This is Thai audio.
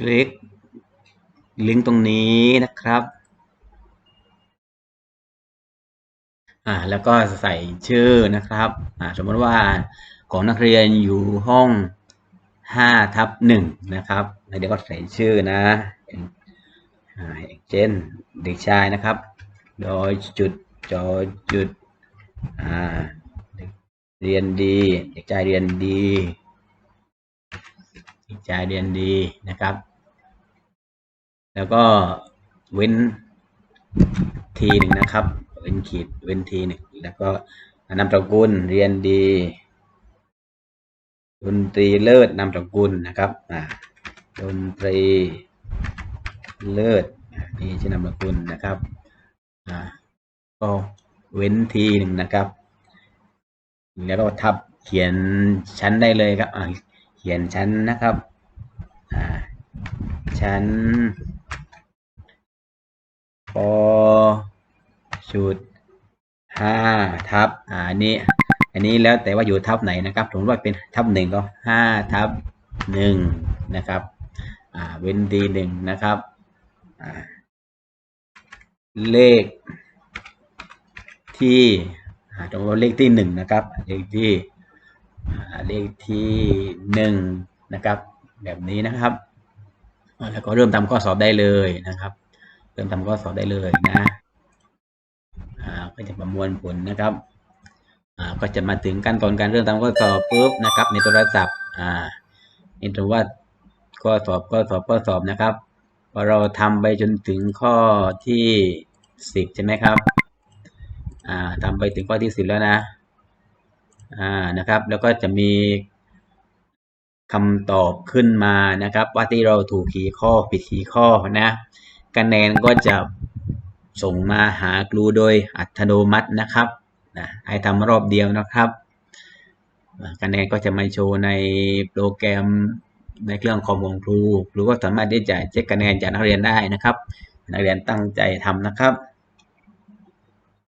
คลิกลิงก์ตรงนี้นะครับอ่าแล้วก็ใส่ชื่อนะครับอ่าสมมติว่าของนักเรียนอยู่ห้องห้าทับหนึ่งนะครับเดี๋ยวก็ใส่ชื่อนะอ่าอย่างเช่นเด็กชายนะครับโดยจุดจอจุดอ่าเรียนดีเด็กชายเรียนดีเด็กชายเรียนดีนะครับ แล้วก็เว้นทีหนึ่งนะครับ เว้นขีดเว้นทีหนึ่งแล้วก็นามสกุลเรียนดีดนตรีเลิศนามสกุลนะครับอ่าดนตรีเลิศนี่ชื่อนามสกุลนะครับอ่าก็เว้นทีหนึ่งนะครับ แล้วก็ทับเขียนชั้นได้เลยครับอ่าเขียนชั้นนะครับอ่าชั้น ปชุดห้าทับอันนี้ อันนี้แล้วแต่ว่าอยู่ทับไหนนะครับสมมติว่าเป็นทับหนึ่งก็ห้าทับหนึ่งนะครับอ่าเว้นทีหนึ่งนะครับ เลขที่อ่าตรงเลขที่หนึ่งนะครับ เลขที่เลขที่หนึ่งนะครับ แบบนี้นะครับ แล้วก็เริ่มทำข้อสอบได้เลยนะครับ ริ่มทำข้อสอบได้เลยนะอ่าก็จะประมวลผลนะครับอ่าก็จะมาถึงขั้นตอนการเริ่มทำข้อสอบปุ๊บนะครับ ในโทรศัพท์อ่านี่ถือว่าข้อสอบข้อสอบข้อสอบนะครับพอเราทำไปจนถึงข้อที่สิบใช่ไหมครับอ่าทำไปถึงข้อที่สิบแล้วนะอ่านะครับ แล้วก็จะมีคำตอบขึ้นมานะครับ ว่าที่เราถูกกี่ข้อผิดกี่ข้อนะ คะแนนก็จะส่งมาหาครูโดยอัตโนมัตินะครับนะให้ทำรอบเดียวนะครับคะแนนก็จะมาโชว์ในโปรแกรมในเครื่องคอมของครูครูก็สามารถที่จะเช็คคะแนนจากนักเรียนได้นะครับ นักเรียนตั้งใจทำนะครับ